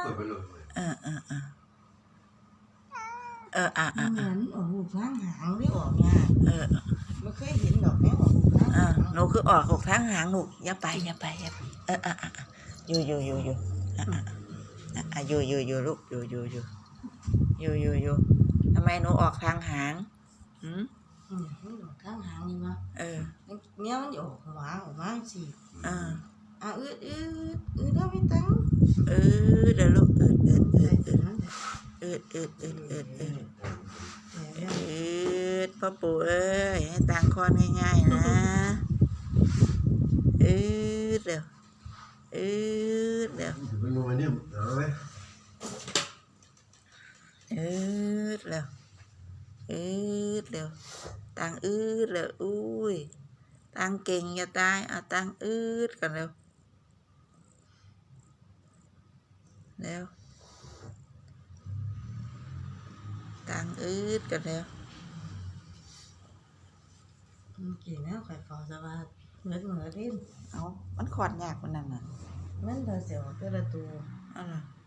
เปิดไปเลยเออเออเออเอออะเหอะมือะอนออกหูข้างหางไม่ออกงานเออไม่เคยเห็นดอกแม่ออกหูข้างอะหางหนูคือออกหกทางหางลูกอย่าไปอย่าไปอย่าไปเอออะอะอะอยู่อยู่อยู่อยู่อะอะอะอะอยู่อยู่อยู่ลูกอยู่อยู่อยู่อยู่อยู่อยู่ทำไมหนูออกทางหางหืมอืมมันออกข้างหางนี่วะเออเนี่ยมันจะออกหัวออกมาสิอ่าอะอืดอืดอืดแล้วไม่ตั้ง เออเดี๋ยวลูกเออเออเอใส่อเออเออเออเออเออเออพ่อปู่เอ้ยให้ตังคอนง่ายๆนะ เออเดี๋ยวเออเดี๋ยวถึงเป็นโมเนี่ยเอาไหมเออเดี๋ยวเออเดี๋ยวตังอืดเดี๋ยวอุ้ยตังเก่งอย่าตายเอาตังอืดกันเร็ว เร็วตังอืดกันเร็วมันกินแล้วไข่ฟอสวัสดิ์เหมือนเหมือนเล่นเอามันขอดยากมันนั่นน่ะมันเธอเสียวกระตัวเอะไรอืม